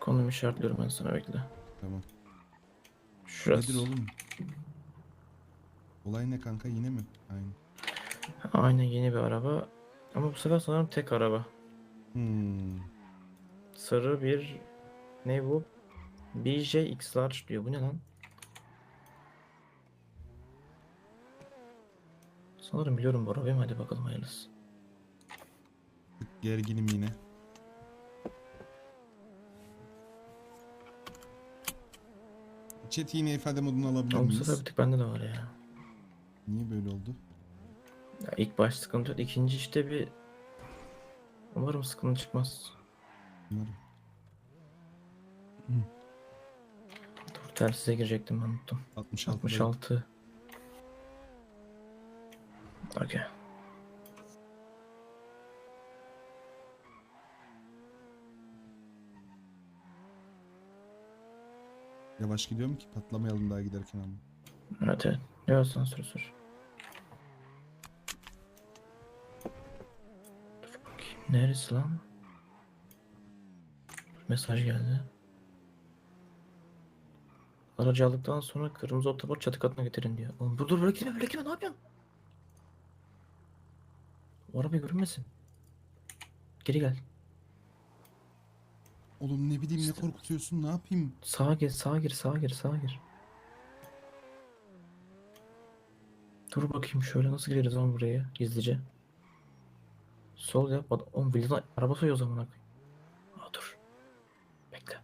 Konum işaretliyorum ben sana bekle. Tamam. Şurası. Nedir oğlum? Olay ne kanka yine mi? Aynen. Aynen yeni bir araba. Ama bu sefer sanırım tek araba. Hmm. Sarı bir ne bu? BJ X Large diyor. Bu ne lan? Sanırım biliyorum bu arabayı. Hadi bakalım hayırlısı. Gerginim yine. Chat yine ifade modunu alabilir miyiz? sefer bir tık bende de var ya. Niye böyle oldu? ya ilk baş sıkıntı yok. İkinci işte bir Umarım sıkıntı çıkmaz. Umarım. Dur telsize girecektim ben unuttum. 66. 66. Okey. Yavaş gidiyorum ki patlamayalım daha giderken ama. Evet evet. Diyorsan sür sür. Dur bakayım. Neresi lan? Mesaj geldi. Aracı aldıktan sonra kırmızı otobar çatı katına getirin diyor. Oğlum dur dur böyle gitme böyle gitme ne yapıyorsun? O araba görünmesin. Geri gel. Oğlum ne bileyim ne İşte- korkutuyorsun ne yapayım? Sağa gir, sağa gir, sağa gir, sağa gir. Dur bakayım şöyle nasıl gireriz lan buraya gizlice. Sol yap. Ad- Oğlum bildiğin araba soyuyor o zaman. Aa dur. Bekle.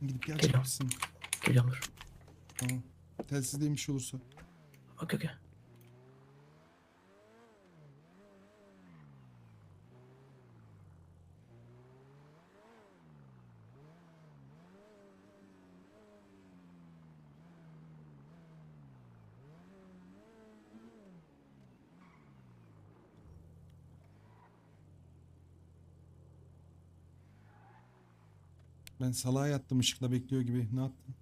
Gidip Geliyorum. gelecek misin? Geliyorum dur. Tamam. Telsizde bir şey olursa. Okey okey. Ben salağa yattım ışıkla bekliyor gibi. Ne yaptın?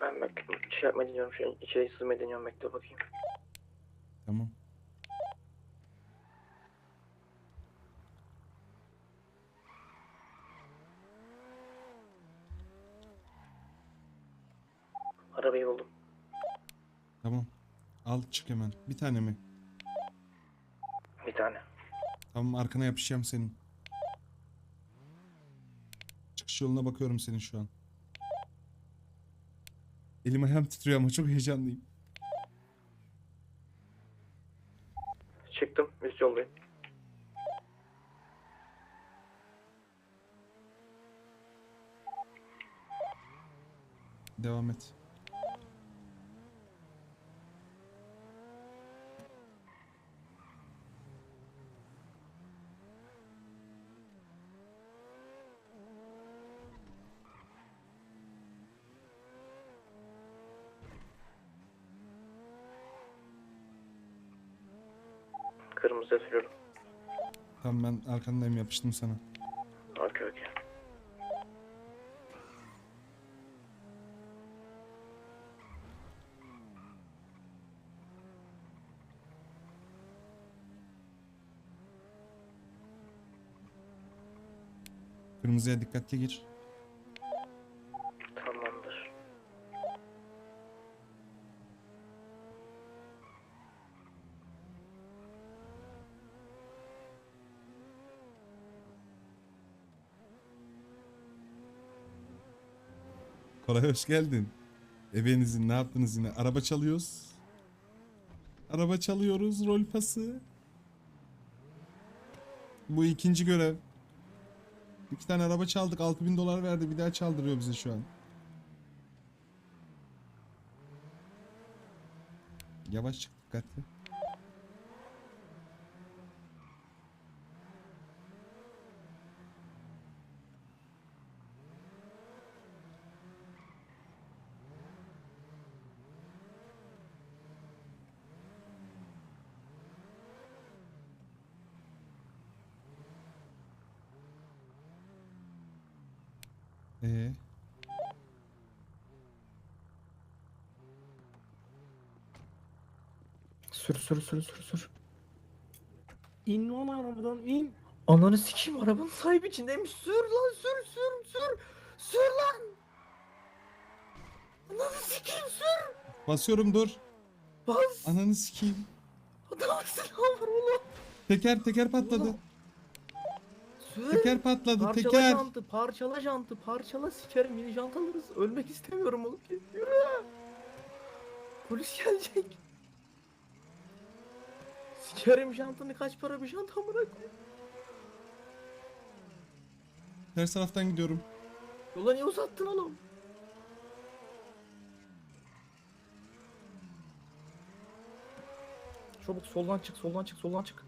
Ben bak şey yapmayı deniyorum şu an içeri sızmayı deniyorum bekle bakayım. Tamam. Arabayı buldum. Tamam. Al çık hemen. Bir tane mi? Tane. Tamam arkana yapışacağım senin. Çıkış yoluna bakıyorum senin şu an. Elim ayağım titriyor ama çok heyecanlıyım. Çıktım üst yoldayım. Devam et. Kırmızıya sürüyorum. Tamam ben arkandayım yapıştım sana. Okey okey. Kırmızıya dikkatli gir. Koray hoş geldin. Ebenizin ne yaptınız yine? Araba çalıyoruz. Araba çalıyoruz rol pası. Bu ikinci görev. İki tane araba çaldık 6000 dolar verdi bir daha çaldırıyor bize şu an. Yavaş çık dikkatli. Ee, Sür sür sür sür sür. İn lan arabadan in. Ananı sikeyim arabanın sahibi içindeymiş. Sür lan sür sür sür. Sür lan. Ananı sikeyim sür. Basıyorum dur. Bas. Ananı sikeyim. Adamın silahı var oğlum. Teker teker patladı. Oğlum. Teker patladı Parçala teker. jantı, parçala jantı, parçala sikerim mini jant alırız. Ölmek istemiyorum oğlum. Yürü. Polis gelecek. Sikerim jantını kaç para bir jant amına koyayım. Ters taraftan gidiyorum. Yola niye uzattın oğlum? Çabuk soldan çık, soldan çık, soldan. Çık.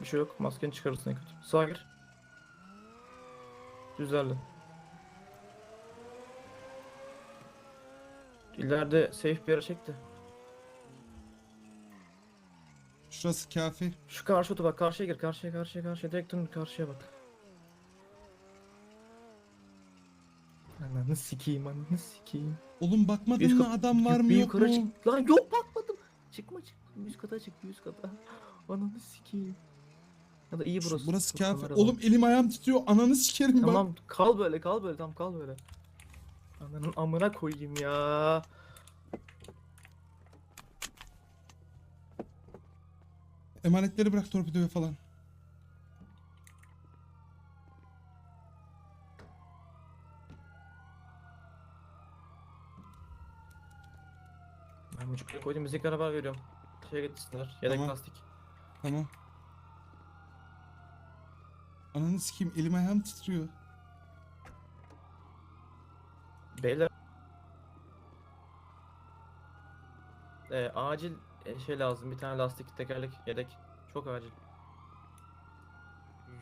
Bir şey yok, maskeni çıkarırsın en kötü. Sağa gir. Düzeldi. İleride safe bir yere çekti. Şurası kafi. Şu karşı otu bak, karşıya gir, karşıya, karşıya, karşıya. Direkt dön, karşıya bak. Ananı sikeyim, ananı sikeyim. Oğlum bakmadın mı kat- adam var mı bir yok yukarı mu? çık. Lan yok bakmadım. Çıkma çık. Üst kata çık üst kata. Ananı sikeyim. Ya da iyi burası. Burası var. Oğlum elim ayağım titriyor. Ananı sikerim ben. Tamam kal böyle kal böyle tamam kal böyle. Ananın amına koyayım ya. Emanetleri bırak torpidoya falan. Ben buçuk koydum müzik araba veriyorum. Şeye gitsinler. Yedek Tamam. lastik. Tamam. Ananı sikeyim elim ayağım titriyor. Beyler. Ee, acil e, şey lazım. Bir tane lastik tekerlek yedek. Çok acil.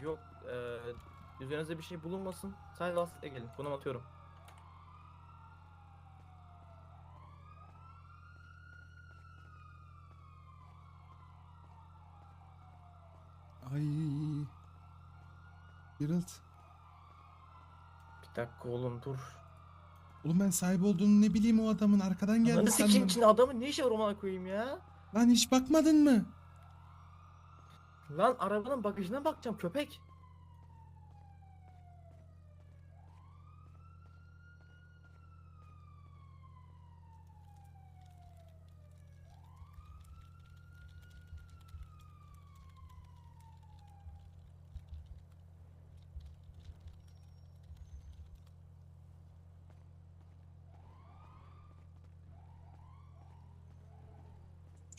Yok. E, üzerinizde bir şey bulunmasın. Sadece lastikle gelin. Konum atıyorum. Ay. Geralt. Bir dakika oğlum dur. Oğlum ben sahip olduğunu ne bileyim o adamın arkadan geldi Ananı sikeyim sandım. içinde adamın ne var ona koyayım ya? Lan hiç bakmadın mı? Lan arabanın bagajına bakacağım köpek.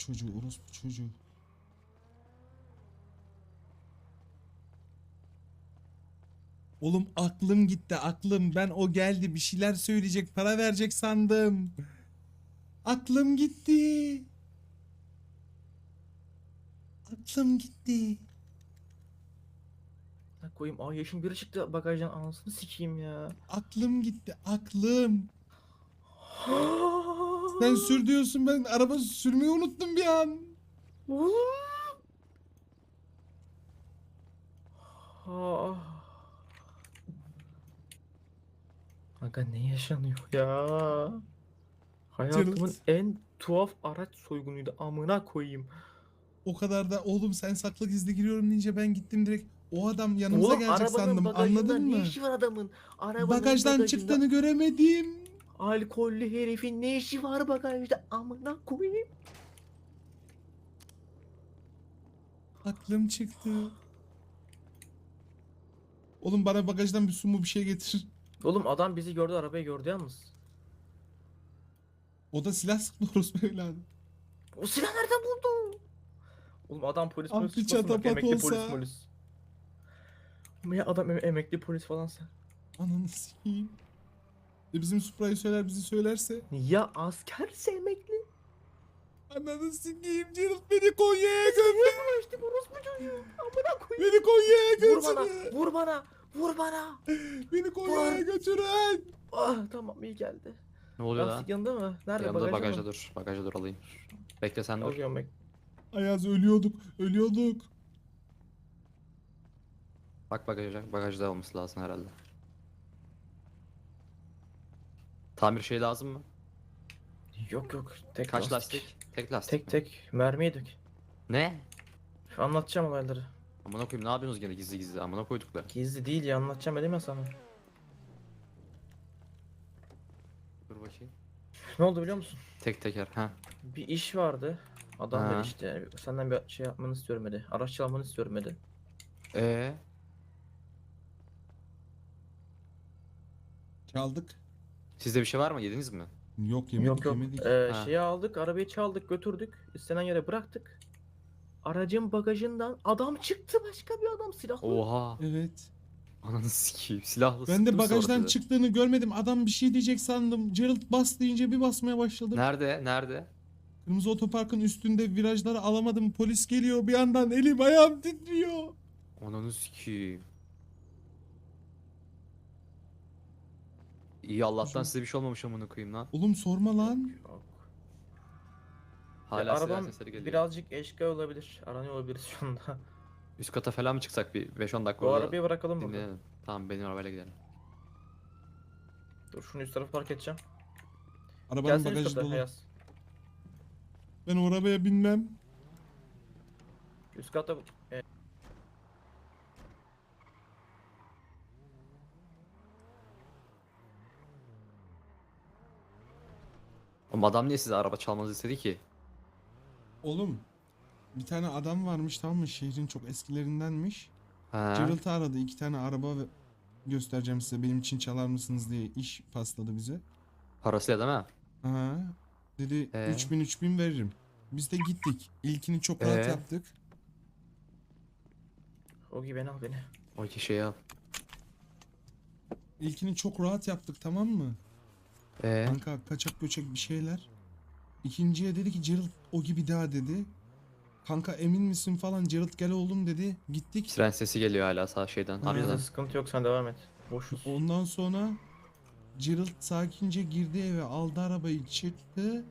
Çocuğu orospu çocuğu. Oğlum aklım gitti aklım. Ben o geldi bir şeyler söyleyecek para verecek sandım. Aklım gitti. Aklım gitti. Ha koyayım ay yaşın biri çıktı bagajdan anasını sikeyim ya. Aklım gitti aklım. Sen sür diyorsun ben araba sürmeyi unuttum bir an. Ah. Aga ne yaşanıyor ya? Hayatımın Canım. en tuhaf araç soygunuydu amına koyayım. O kadar da oğlum sen saklı gizli giriyorum deyince ben gittim direkt. O adam yanımıza Oğlum gelecek arabanın sandım bagajında anladın mı? ne işi var adamın? Arabanın Bagajdan bagajında çıktığını göremedim. Alkollü herifin ne işi var bagajda amına koyayım. Aklım çıktı. Oğlum bana bagajdan bir su mu bir şey getir. Oğlum adam bizi gördü arabayı gördü yalnız. O da silah sıktı orospu evladı. O silah nereden buldu? Oğlum adam polis polis bak, çatapat emekli olsa. polis polis. Ama ya adam em- emekli polis falansa. Ananı sikeyim. E bizim Supra'yı söyler bizi söylerse. Ya askerse emekli. Ananı sikeyim Gerald beni Konya'ya götür. Niye bulaştık orospu çocuğu? Amına koyayım. Beni Konya'ya Vur bana, götürün. vur bana, vur bana. Beni Konya'ya götürün. Ah tamam iyi geldi. Ne oluyor lan? Lastik yanında mı? Nerede Yanında bagajda bagajda mı? dur. Bagajda dur alayım. Bekle sen dur. Alıyorum bek. Ayaz ölüyorduk. Ölüyorduk. Bak bagaja. Bagajda olması lazım herhalde. Tamir şey lazım mı? Yok yok. Tek Kaç lastik? Tek lastik Tek mi? tek mermi yedik. Ne? Anlatacağım olayları. Amına koyayım ne yapıyorsunuz gene gizli gizli amına koyduklar. Gizli değil ya anlatacağım dedim ya sana. Dur bakayım. Ne oldu biliyor musun? Tek teker ha. Bir iş vardı. Adam Ha. dedi işte senden bir şey yapmanı istiyorum dedi. Araç çalmanı istiyorum dedi. Ee, Çaldık. Sizde bir şey var mı? Yediniz mi? Yok yemedik yok yok. yemedik. Ee, Ha. şeyi aldık, arabayı çaldık, götürdük. istenen yere bıraktık. Aracın bagajından adam çıktı başka bir adam silahlı. Oha. Evet. Ananı sikeyim. Silahlı Ben de sonra bagajdan size? çıktığını görmedim. Adam bir şey diyecek sandım. Gerald bas deyince bir basmaya başladım. Nerede? Nerede? Kırmızı otoparkın üstünde virajları alamadım. Polis geliyor bir yandan elim ayağım titriyor. Ananı sikeyim. İyi Allah'tan size bir şey olmamış amına koyayım lan. Oğlum sorma lan. Yok. Hala Ya silah arabam sesleri geliyor. birazcık eşkıya olabilir. Aranıyor olabilir şu anda. Üst kata falan mı çıksak bir 5-10 dakika Bu orada arabayı bırakalım burada. dinleyelim. Tamam benim arabayla gidelim. Dur şunu üst tarafa park edeceğim. Arabanın Gelsene üst bagajı kata dolu. Ayaz. Ben o arabaya binmem. Üst kata e, Oğlum adam niye size araba çalmanızı istedi ki? Oğlum bir tane adam varmış tamam mı? Şehrin çok eskilerindenmiş. Ha. Gerald'ı aradı. iki tane araba ve- göstereceğim size. Benim için çalar mısınız diye iş pasladı bize. Parasıyla değil mi? Aha. Dedi Ee? 3000 3000 veririm. Biz de gittik. İlkini çok rahat Ee? yaptık. Ogi beni al beni. O iki şeyi al. İlkini çok rahat yaptık tamam mı? Ee, Kanka kaçak göçek bir şeyler. İkinciye dedi ki Gerald o gibi daha dedi. Kanka emin misin falan Gerald gel oğlum dedi. Gittik. siren sesi geliyor hala sağ şeyden. Ha. Arkadan. Sıkıntı yok sen devam et. Boşuz. Ondan sonra Gerald sakince girdi eve aldı arabayı çıktı.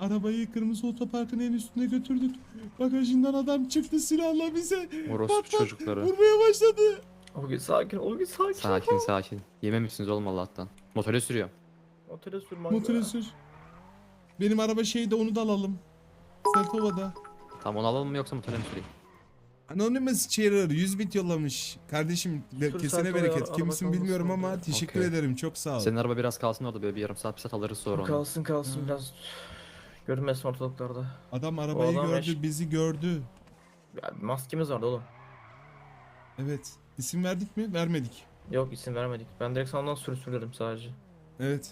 Arabayı kırmızı otoparkın en üstüne götürdük. Bagajından adam çıktı silahla bize. Orospu Pat pat çocukları. Vurmaya başladı. Ogi sakin, Ogi sakin. Sakin sakin. Yememişsiniz oğlum Allah'tan. Motora sürüyor. Motora sür mango Motoru sür. Benim araba şeyde onu da alalım. Seltova'da. Tamam onu alalım mı yoksa motora mı süreyim? Anonymous Cheerer 100 bit yollamış. Kardeşim Dur, kesene bereket. araba Kimsin kalmasın bilmiyorum ama diye. teşekkür Okey. ederim. Çok sağ ol. Senin araba biraz kalsın orada böyle bir yarım saat bir saat alırız sonra onu. Kalsın kalsın biraz. Görünmesin ortalıklarda. Adam arabayı adam gördü, eş- bizi gördü. Ya, maskemiz vardı oğlum. Evet. İsim verdik mi? Vermedik. Yok isim vermedik. Ben direkt senden sür sürüyorum sadece. Evet.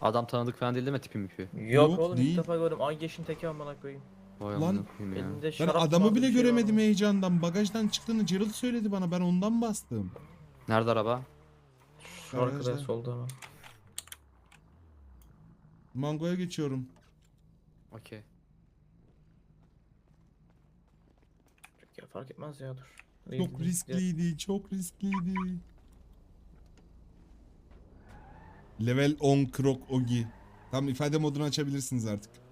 Adam tanıdık falan değil değil mi tipi mipi? Yok, Yok, oğlum değil. ilk defa gördüm. Ay yeşin teki amına koyayım. Vay Lan, amına koyayım ya. Elinde Ben şarap adamı bile bir şey var göremedim ama. heyecandan. Bagajdan çıktığını Gerald söyledi bana. Ben ondan bastım. Nerede araba? Şu arkada Garajda. solda ama. Mango'ya geçiyorum. Okey. Ya fark etmez ya dur. Çok riskliydi, çok riskliydi. Level 10 Krok Ogi. Tam ifade modunu açabilirsiniz artık.